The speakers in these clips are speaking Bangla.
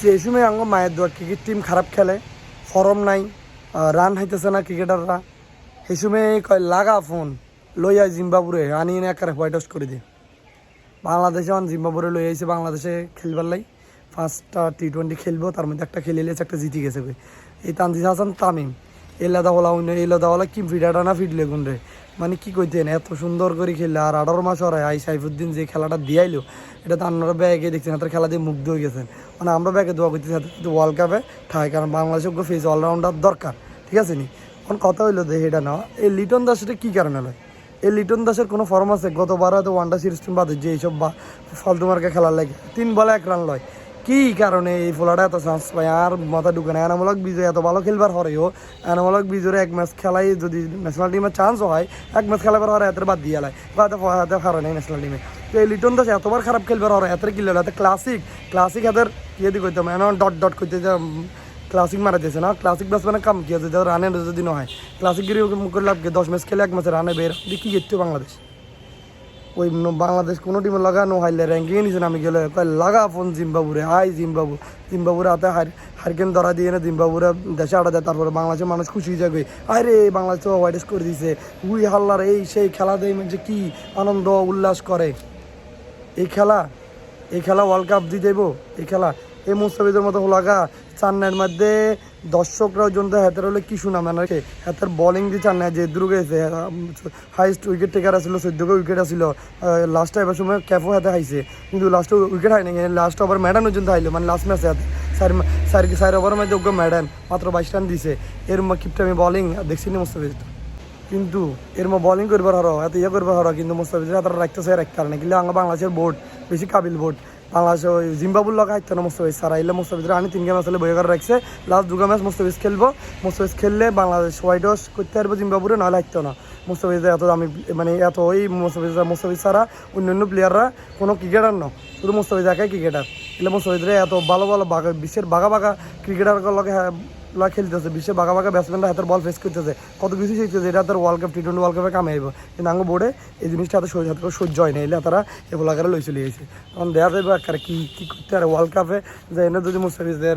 সেই সময় আঙ্গ মায়ের দোয়া, ক্রিকেট টিম খারাপ খেলে, ফরম নাই রান হাইতেছে না ক্রিকেটাররা। সেই সময় কয়, লাগা ফোন লইয়া জিম্বাবুরে আনি এনে একারে হোয়াইট হাউস করে দিয়ে বাংলাদেশে অন জিম্বাবুরে লই আইছে, বাংলাদেশে খেলবার লাই। পাঁচটা টি টোয়েন্টি খেলব, তার মধ্যে একটা খেলে একটা জিতে গেছে। এই তানজিজ হাসান, তামিম। এলাদাওয়ালা অন্য এলাদাওয়ালা কি ফিডাটা না ফিডলে কোন রে? মানে কি কইতেন, এত সুন্দর করে খেললে আর আঠারো মাস ওরাই আই সাইফুদ্দিন যে খেলাটা দিয়াইলো, এটা তো আপনারা ব্যাগে দেখছেন হাতের খেলা দিয়ে মুগ্ধ হয়ে গেছেন। মানে আমরা ব্যাগে দোয়া করতেছি হাতে কিন্তু ওয়ার্ল্ড কাপে ঠাই, কারণ বাংলাদেশের ফেস অলরাউন্ডার দরকার, ঠিক আছে নি? এখন কথা হইল যে এটা না, এই লিটন দাস এটা কী কারণে লয়? এই লিটন দাসের কোনো ফর্ম আছে? গতবার হয়তো ওয়ানডা সিরিজ বাদে যে এইসব বা ফালতু মার্কে খেলার লাগে, তিন বলে এক রান লয়। কি কারণে এই ফোলাটা এত চান্স পায়? আর মাথা ঢুকে না, এনামূলক বিজয় এত ভালো খেলবার হরেও এনামূলক বিজয়ের এক ম্যাচ খেলাই যদি ন্যাশনাল টিমের চান্সও হয়, এক ম্যাচ খেলাবার হরে এতের বাদ দিয়ে লাই বা এত হাতে হারে নেই ন্যাশনাল টিমে তো এই লিটন দাস এতবার খারাপ খেলবার হরে এতের কিলো এত ক্লাসিক ক্লাসিক এদের ইয়ে দিয়ে করতে এখন ডট ডট করতে ক্লাসিক মারা দিয়েছে না? ক্লাসিক ব্যাটসম্যানের কাম কি আছে? যাদের রানের যদি না হয়। ক্লাসিক গিরি লাভ? দশ ম্যাচ খেলে এক ম্যাচে রানে বের কি করতে বাংলাদেশ? ওই বাংলাদেশ কোনো টিমে লাগানো হাইলে র্যাঙ্কিং নিছে আমি গেলে কয় লাগা ফোন জিম্বাবুরে আই জিম্বাবু। জিম্বাবুরে হাতে হার হারকেন ধরা দিয়ে না জিম্বাবুরে দেশে আটা দেয়, তারপরে বাংলাদেশের মানুষ খুশি হয়ে যাবে। আরে, বাংলাদেশ হোয়াইট করে দিছে। উই হাল্লার এই সেই খেলা দেয় মানে কি আনন্দ, উল্লাস করে। এই খেলা এই খেলা ওয়ার্ল্ড কাপ দিয়ে দেবো, এই খেলা। এই মুস্তাফিজের মতো লাগা চান্নাইয়ের মধ্যে দর্শকরাও জন্য হাতের হলে কি শুনাম মানে হাতের বলিং দিয়ে চান্নাই যে দূর গেছে হাইস্ট উইকেট টেকার আসছিল চোদ্দকে উইকেট আসছিল লাস্টে এবার সময় ক্যাফও হাতে হাইছে। কিন্তু লাস্ট উইকেট হাই নাই লাস্ট ওভার ম্যাডান পর্যন্ত হাইলো। মানে লাস্ট ম্যাচে হাতে চার চার চার ওভারের মধ্যে ওকে ম্যাডান মাত্র বাইশ রান দিছে। এর কিপটা আমি বলিং দেখছি না মুস্তাফিজটা কিন্তু এর মা বলিং করবার হরো, এত ইয়ে করবার হরো, কিন্তু মুস্তাফিজের হাতে রাখতেছে রাখতে পারে না কিন্তু আমরা বাংলাদেশের বোর্ড বেশি কাবিল বোর্ড বাংলাদেশ ওই জিম্বাবুর লগে হাইতো না মুস্তাফিজ। সারা মস্ত মুস্তাফিজের আনি তিন গেম আসলে বই করে রাখছে লাস্ট দুগা ম্যাচ মুস্তাফিজ খেলব। মুস্তাফিজ খেললে বাংলাদেশ হোয়াইট ওয়াশ করতে পারব জিম্বাবুরে নাহলে হাইতো না। মুস্তাফিজ এত দামি মানে এত ওই মুস্তাফিজ মুস্তাফিজ ছাড়া অন্যান্য প্লেয়াররা কোনো ক্রিকেটার ন। শুধু মুস্তাফিজ একাই ক্রিকেটার এলে মুস্তাফিজরা এত ভালো ভালো বাঘা বিশ্বের বাঘা বাঘা ক্রিকেটার লগে হ্যাঁ, লা খেলতেছে বিশ্বে বাঘা বাঘা ব্যাটসম্যানরা হাতের বল ফেস করতেছে। কত কিছু শিখতেছে এটা হাতের world cup T twenty world কাপে কামে আইব। কিন্তু আঙ্গ বোর্ডে এই জিনিসটা হাতে সহ্য হাতে সহ্য হয় না এলে তারা এগুলো আকারে লই চলে গেছে। তখন দেখা যাবে আকারে কি কি করতে পারে ওয়ার্ল্ড কাপে যে এনে যদি মুস্তাফিজদের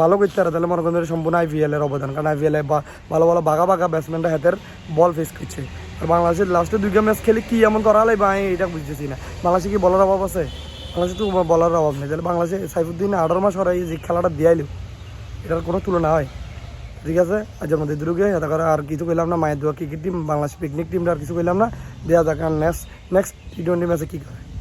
ভালো করতে পারে তাহলে মনে করেন সম্পূর্ণ আইপিএল এর অবদান। কারণ আইপিএল বা ভালো ভালো বাঘা বাঘা ব্যাটসম্যানরা হাতের বল ফেস করছে। আর বাংলাদেশের লাস্টে দুইটা ম্যাচ খেলে কি এমন করা হলে বা এটা বুঝতেছি না। বাংলাদেশে কি বলার অভাব আছে? বাংলাদেশে তো বলার অভাব নেই। তাহলে বাংলাদেশে সাইফুদ্দিন আঠারো মাস হরাই যে খেলাটা দিয়াইলো এটার কোনো তুলনা হয়। ঠিক আছে? আজ আমাদের দুর্গে এটা করে আর কিছু কইলাম না, মায়ের দোয়া ক্রিকেট টিম বাংলাদেশ পিকনিক টিমটা আর কিছু কইলাম না। দেওয়া যাক আর নেক্সট নেক্সট টি টোয়েন্টি ম্যাচে কী করে।